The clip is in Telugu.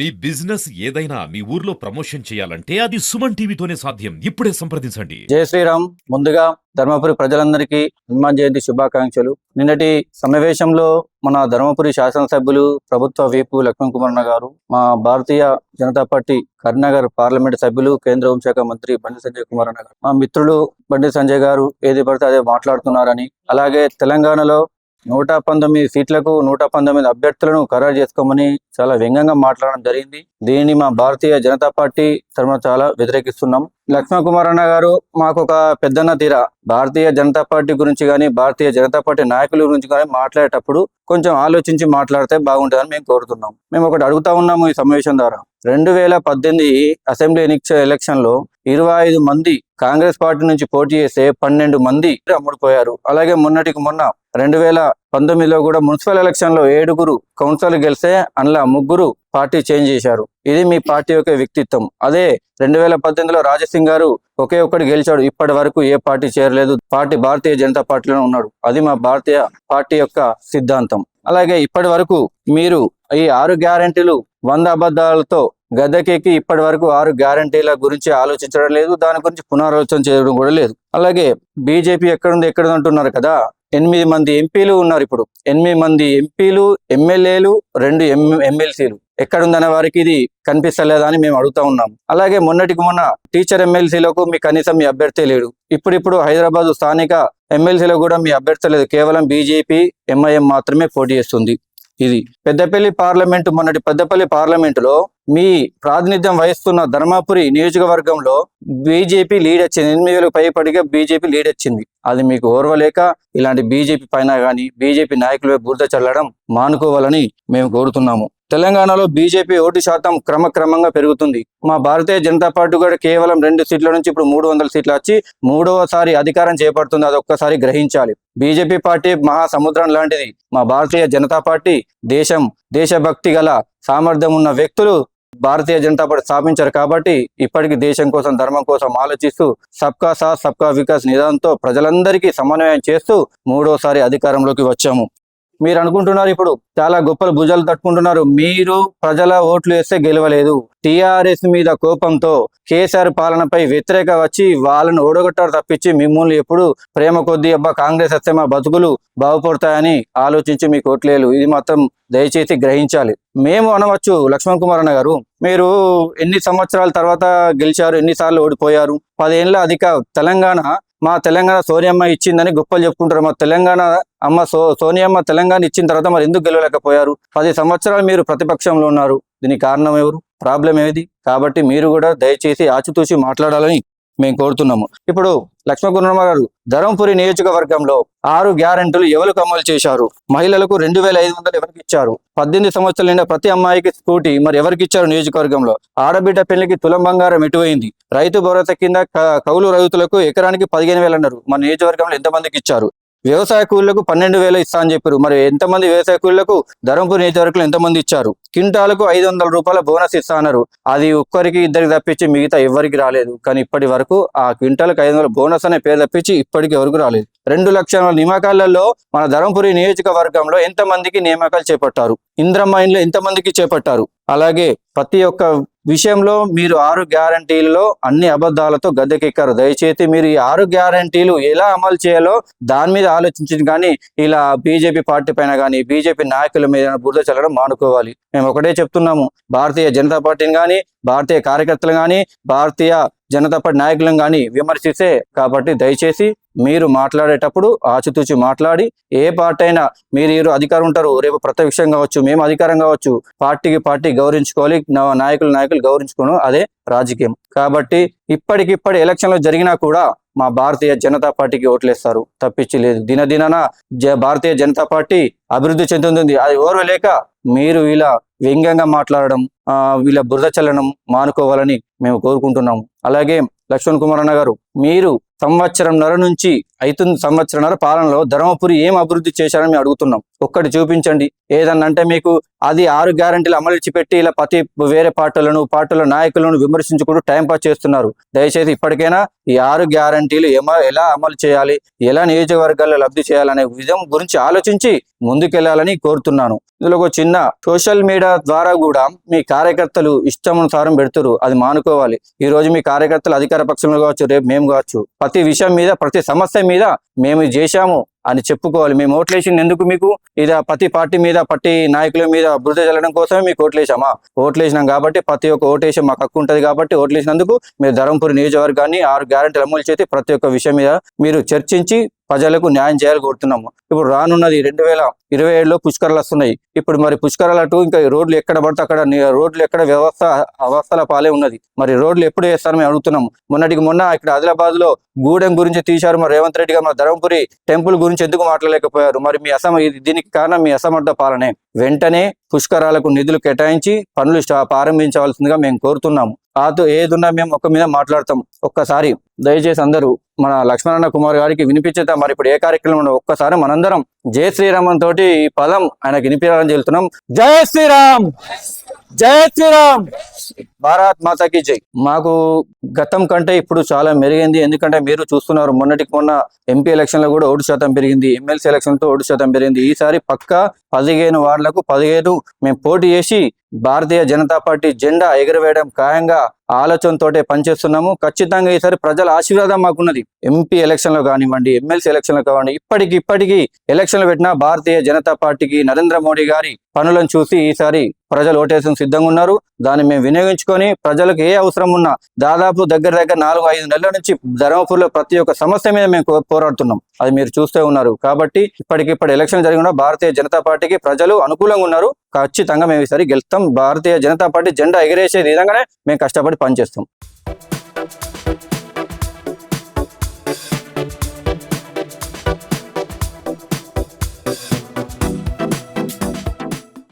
మీ బిజినెస్ ఏదైనా మీ ఊర్లో ప్రమోషన్ చేయాలంటే అది సుమన్ టీవీతోనే సాధ్యం. ఇప్పుడే సంప్రదించండి. జయ శ్రీరామ్. ముందుగా ధర్మపురి ప్రజలందరికీ హనుమాన్ జయంతి శుభాకాంక్షలు. నిన్నటి సమావేశంలో మన ధర్మపురి శాసనసభ్యులు ప్రభుత్వ వీపు లక్ష్మణ్ కుమార్ గారు మా భారతీయ జనతా పార్టీ కరీంనగర్ పార్లమెంట్ సభ్యులు కేంద్ర హోంశాఖ మంత్రి బండి సంజయ్ కుమార్ అన్న గారు. మా మిత్రులు బండి సంజయ్ గారు ఏది పడితే అదే మాట్లాడుతున్నారని అలాగే తెలంగాణలో నూట పంతొమ్మిది సీట్లకు నూట పంతొమ్మిది అభ్యర్థులను ఖరారు చేసుకోమని చాలా వ్యంగ్యంగా మాట్లాడడం జరిగింది. దీనిని మా భారతీయ జనతా పార్టీ తరఫున చాలా వ్యతిరేకిస్తున్నాం. లక్ష్మణ కుమార్ అన్న గారు మాకు ఒక పెద్దన్న తీర. భారతీయ జనతా పార్టీ గురించి కానీ భారతీయ జనతా పార్టీ నాయకుల గురించి కానీ మాట్లాడేటప్పుడు కొంచెం ఆలోచించి మాట్లాడితే బాగుంటుందని మేము కోరుతున్నాం. మేము ఒకటి అడుగుతా ఉన్నాము ఈ సమావేశం ద్వారా. రెండు వేల పద్దెనిమిది అసెంబ్లీ ఎన్నిక ఎలక్షన్లో ఇరవై ఐదు మంది కాంగ్రెస్ పార్టీ నుంచి పోటీ చేస్తే పన్నెండు మంది అమ్ముడుపోయారు. అలాగే మొన్నటికి మొన్న రెండు వేల పంతొమ్మిదిలో కూడా మున్సిపల్ ఎలక్షన్లో ఏడుగురు కౌన్సిలర్ గెలిస్తే అందులో ముగ్గురు పార్టీ చేంజ్ చేశారు. ఇది మీ పార్టీ యొక్క వ్యక్తిత్వం. అదే రెండు వేల పద్దెనిమిదిలో రాజసింగ్ గారు ఒకే ఒక్కటి గెలిచాడు. ఇప్పటి వరకు ఏ పార్టీ చేరలేదు. పార్టీ భారతీయ జనతా పార్టీలో ఉన్నాడు. అది మా భారతీయ పార్టీ యొక్క సిద్ధాంతం. అలాగే ఇప్పటి వరకు మీరు ఈ ఆరు గ్యారంటీలు వంద అబద్ధాలతో గద్దెకెక్కి ఇప్పటి వరకు ఆరు గ్యారంటీల గురించి ఆలోచించడం లేదు దాని గురించి పునరాలోచన చేయడం కూడా లేదు. అలాగే బీజేపీ ఎక్కడుంది ఎక్కడ అంటున్నారు కదా ఎనిమిది మంది ఎంపీలు ఉన్నారు ఇప్పుడు. ఎనిమిది మంది ఎంపీలు ఎమ్మెల్యేలు రెండు ఎమ్మెల్సీలు. ఎక్కడుందనే వారికి ఇది కనిపిస్తలేదా అని మేము అడుగుతా ఉన్నాం. అలాగే మొన్నటికి మొన్న టీచర్ ఎమ్మెల్సీలకు మీ కనీసం మీ అభ్యర్థి లేడు. ఇప్పుడిప్పుడు హైదరాబాద్ స్థానిక ఎమ్మెల్సీలో కూడా మీ అభ్యర్థి లేదు. కేవలం బీజేపీ ఎంఐఎం మాత్రమే పోటీ చేస్తుంది. ఇది. పెద్దపల్లి పార్లమెంటు మొన్నటి పెద్దపల్లి పార్లమెంటులో మీ ప్రాతినిధ్యం వహిస్తున్న ధర్మాపురి నియోజకవర్గంలో బీజేపీ లీడ్ వచ్చింది. ఎనిమిది వేలకు పైపడిగా బీజేపీ లీడ్ వచ్చింది. అది మీకు ఓర్వలేక ఇలాంటి బీజేపీ పైన కానీ బీజేపీ నాయకులపై బురద చల్లడం మానుకోవాలని మేము కోరుతున్నాము. తెలంగాణలో బీజేపీ ఓటు శాతం క్రమక్రమంగా పెరుగుతుంది. మా భారతీయ జనతా పార్టీ కూడా కేవలం రెండు సీట్ల నుంచి ఇప్పుడు మూడు వందల సీట్లు వచ్చి మూడవసారి అధికారం చేపడుతుంది. అది ఒక్కసారి గ్రహించాలి. బీజేపీ పార్టీ మహాసముద్రం లాంటిది. మా భారతీయ జనతా పార్టీ దేశం దేశభక్తి గల సామర్థ్యం ఉన్న వ్యక్తులు భారతీయ జనతా పార్టీ స్థాపించారు కాబట్టి ఇప్పటికీ దేశం కోసం ధర్మం కోసం ఆలోచిస్తూ సబ్కా సాత్ సబ్కా వికాస్ నిదానంతో ప్రజలందరికీ సమన్వయం చేస్తూ మూడోసారి అధికారంలోకి వచ్చాము. మీరు అనుకుంటున్నారు ఇప్పుడు చాలా గొప్పలు భుజాలు తట్టుకుంటున్నారు. మీరు ప్రజల ఓట్లు వేస్తే గెలవలేదు. టిఆర్ఎస్ మీద కోపంతో కేసీఆర్ పాలనపై వ్యతిరేక వచ్చి వాళ్ళను ఓడగొట్టారు తప్పించి మిమ్మల్ని ఎప్పుడు ప్రేమ కొద్దీ అబ్బా కాంగ్రెస్ వస్తే మా బతుకులు బాగుపడతాయని ఆలోచించి మీకు ఓట్లేదు ఇది మాత్రం దయచేసి గ్రహించాలి. మేము అనవచ్చు లక్ష్మణ్ కుమార్ అన్న గారు మీరు ఎన్ని సంవత్సరాల తర్వాత గెలిచారు? ఎన్నిసార్లు ఓడిపోయారు? పదేళ్ళ అధిక తెలంగాణ మా తెలంగాణ సోనియమ్మ ఇచ్చిందని గొప్పలు చెప్పుకుంటారు. మా తెలంగాణ అమ్మ సో సోనియమ్మ తెలంగాణ ఇచ్చిన తర్వాత మరి ఎందుకు గెలవలేకపోయారు? పది సంవత్సరాలు మీరు ప్రతిపక్షంలో ఉన్నారు. దీనికి కారణం ఎవరు? ప్రాబ్లం ఏది? కాబట్టి మీరు కూడా దయచేసి ఆచితూచి మాట్లాడాలని మేము కోరుతున్నాము. ఇప్పుడు లక్ష్మణకుర్మ గారు ధర్మపురి నియోజకవర్గంలో ఆరు గ్యారెంటీలు ఎవరికి అమలు చేశారు? మహిళలకు రెండు వేల ఐదు వందలు ఎవరికి ఇచ్చారు? పద్దెనిమిది సంవత్సరాలు నిండా ప్రతి అమ్మాయికి స్కూటీ మరి ఎవరికి ఇచ్చారు నియోజకవర్గంలో? ఆడబిడ్డ పెళ్ళికి తులం బంగారం ఎటువైంది? రైతు భరోసా కింద కౌలు రైతులకు ఎకరానికి పదిహేను వేలు అన్నారు. మన నియోజకవర్గంలో ఎంతమందికి ఇచ్చారు? వ్యవసాయ కూలీలకు పన్నెండు వేలు ఇస్తా అని చెప్పారు. మరి ఎంతమంది వ్యవసాయ కూలీలకు ధర్మపురి నియోజకవర్గంలో ఎంతమంది ఇచ్చారు? క్వింటాలకు ఐదు వందల రూపాయల బోనస్ ఇస్తా అన్నారు. అది ఒక్కరికి ఇద్దరికి తప్పించి మిగతా ఎవరికి రాలేదు. కానీ ఇప్పటి వరకు ఆ క్వింటాలకు ఐదు వందల బోనస్ అనే పేరు తప్పించి ఇప్పటికి ఎవరికి రాలేదు. రెండు లక్షల నియామకాలలో మన ధర్మపురి నియోజకవర్గంలో ఎంతమందికి నియామకాలు చేపట్టారు? ఇంద్రమ్మ ఇంట్లో ఎంతమందికి చేపట్టారు? అలాగే ప్రతి ఒక్క విషయంలో మీరు ఆరు గ్యారంటీలలో అన్ని అబద్ధాలతో గద్దెకెక్కారు. దయచేసి మీరు ఈ ఆరు గ్యారంటీలు ఎలా అమలు చేయాలో దాని మీద ఆలోచించింది కానీ ఇలా బీజేపీ పార్టీ పైన కానీ బీజేపీ నాయకుల మీద బురద చల్లడం మానుకోవాలి. మేము ఒకటే చెప్తున్నాము. భారతీయ జనతా పార్టీని కానీ భారతీయ కార్యకర్తలు కానీ భారతీయ జనతా పార్టీ నాయకులను కానీ విమర్శిస్తే కాబట్టి దయచేసి మీరు మాట్లాడేటప్పుడు ఆచితూచి మాట్లాడి ఏ పార్టీ అయినా మీరు ఈరోజు అధికారం ఉంటారు రేపు ప్రత్యక్షం కావచ్చు మేము అధికారం కావచ్చు పార్టీకి పార్టీ గౌరవించుకోవాలి నా- నాయకులు నాయకులు గౌరవించుకోవడం అదే రాజకీయం. కాబట్టి ఇప్పటికిప్పటి ఎలక్షన్లు జరిగినా కూడా మా భారతీయ జనతా పార్టీకి ఓట్లేస్తారు. తప్పించి లేదు. దినదినన జ భారతీయ జనతా పార్టీ అభివృద్ధి చెందుతుంది. అది ఓర్వలేక మీరు ఇలా వ్యంగ్యంగా మాట్లాడడం వీళ్ళ బురద చల్లడం మానుకోవాలని మేము కోరుకుంటున్నాము. అలాగే లక్ష్మణ్ కుమార్ అన్న గారు మీరు సంవత్సరంన్నర నుంచి అవుతుంది సంవత్సరంన్నర పాలనలో ధర్మపురి ఏం అభివృద్ధి చేశారని మేము అడుగుతున్నాం. ఒక్కటి చూపించండి. ఏదన్నంటే మీకు అది ఆరు గ్యారంటీలు అమలు పెట్టి ఇలా ప్రతి వేరే పార్టీలను పార్టీల నాయకులను విమర్శించుకుంటూ టైంపాస్ చేస్తున్నారు. దయచేసి ఇప్పటికైనా ఈ ఆరు గ్యారంటీలు ఎలా అమలు చేయాలి ఎలా నియోజకవర్గాల్లో లబ్ధి చేయాలనే విధం గురించి ఆలోచించి ముందుకెళ్ళాలని కోరుతున్నాను. ఇందులో ఒక చిన్న సోషల్ మీడియా ద్వారా కూడా మీ కార్యకర్తలు ఇష్టానుసారం పెడుతురు. అది మానుకోవాలి. ఈ రోజు మీ కార్యకర్తలు అధికార పక్షంలో కావచ్చు రేపు మేము కావచ్చు. ప్రతి విషయం మీద ప్రతి సమస్య మీద మేము చేశాము. అని చెప్పుకోవాలి. మేము ఓట్లేసింది ఎందుకు మీకు? ఇది ప్రతి పార్టీ మీద ప్రతి నాయకుల మీద బురద చల్లడం కోసమే మీకు ఓట్లేసామా? ఓట్లేసినాం కాబట్టి ప్రతి ఒక్క ఓటేసి మాకు హక్కు ఉంటుంది కాబట్టి ఓట్లేసినందుకు మీరు ధర్మపురి నియోజకవర్గాన్ని ఆరు గ్యారెంటీలు అమలు చేసి ప్రతి ఒక్క విషయం మీద మీరు చర్చించి ప్రజలకు న్యాయం చేయాలని కోరుతున్నాము. ఇప్పుడు రానున్నది రెండు వేల ఇరవై ఏడులో పుష్కరాలు వస్తున్నాయి. ఇప్పుడు మరి పుష్కరాలు అటు ఇంకా రోడ్లు ఎక్కడ పడితే అక్కడ రోడ్లు ఎక్కడ వ్యవస్థ అవస్థల పాలే ఉన్నది. మరి రోడ్లు ఎప్పుడు వేస్తారని మేము అడుగుతున్నాము. మొన్నటికి మొన్న ఇక్కడ ఆదిలాబాద్లో గూడెం గురించి తీశారు మరి రేవంత్ రెడ్డి గారు. మరి ధర్మపురి టెంపుల్ గురించి ఎందుకు మాట్లాడలేకపోయారు? మరి మీ అసమ దీనికి కారణం మీ అసమర్థ పాలనే. వెంటనే పుష్కరాలకు నిధులు కేటాయించి పనులు ప్రారంభించవలసిందిగా మేము కోరుతున్నాము. ఆతో ఏదున్నా మేము ఒక్క మీద మాట్లాడతాం. ఒక్కసారి దయచేసి అందరూ మన లక్ష్మణ కుమార్ గారికి వినిపించేద్దాం. మరి ఇప్పుడు ఏ కార్యక్రమం ఒక్కసారి మనందరం జై శ్రీరామన్ తోటి ఈ పదం ఆయనకి వినిపించాలని చెల్తున్నాం జయ శ్రీరామ్! జయ శ్రీరామ్! భారత్ మాతాకి జై. మాకు గతం కంటే ఇప్పుడు చాలా మెరుగైంది. ఎందుకంటే మీరు చూస్తున్నారు మొన్నటికి మొన్న ఎంపీ ఎలక్షన్లో కూడా ఓటు శాతం పెరిగింది. ఎమ్మెల్సీ ఎలక్షన్తో ఓటు శాతం పెరిగింది. ఈసారి పక్క పదిహేను వార్డులకు పదిహేను మేము పోటీ చేసి భారతీయ జనతా పార్టీ జెండా ఎగురవేయడం ఖాయంగా が ఆలోచనతోటే పనిచేస్తున్నాము. ఖచ్చితంగా ఈసారి ప్రజల ఆశీర్వాదం మాకున్నది. ఎంపీ ఎలక్షన్లో కానివ్వండి ఎమ్మెల్సీ ఎలక్షన్లో కానివ్వండి ఇప్పటికి ఇప్పటికీ ఎలక్షన్లు పెట్టిన భారతీయ జనతా పార్టీకి నరేంద్ర మోడీ గారి పనులను చూసి ఈసారి ప్రజలు ఓటేసం సిద్ధంగా ఉన్నారు. దాన్ని మేము వినియోగించుకొని ప్రజలకు ఏ అవసరం ఉన్నా దాదాపు దగ్గర దగ్గర నాలుగు ఐదు నెలల నుంచి ధర్మపూర్లో ప్రతి ఒక్క సమస్య మీద మేము పోరాడుతున్నాం. అది మీరు చూస్తూ ఉన్నారు. కాబట్టి ఇప్పటికిప్పుడు ఎలక్షన్ జరిగిన భారతీయ జనతా పార్టీకి ప్రజలు అనుకూలంగా ఉన్నారు. ఖచ్చితంగా మేము ఈసారి గెలుస్తాం. భారతీయ జనతా పార్టీ జెండా ఎగిరేసే విధంగానే మేము కష్టపడి పనిచేస్తాం.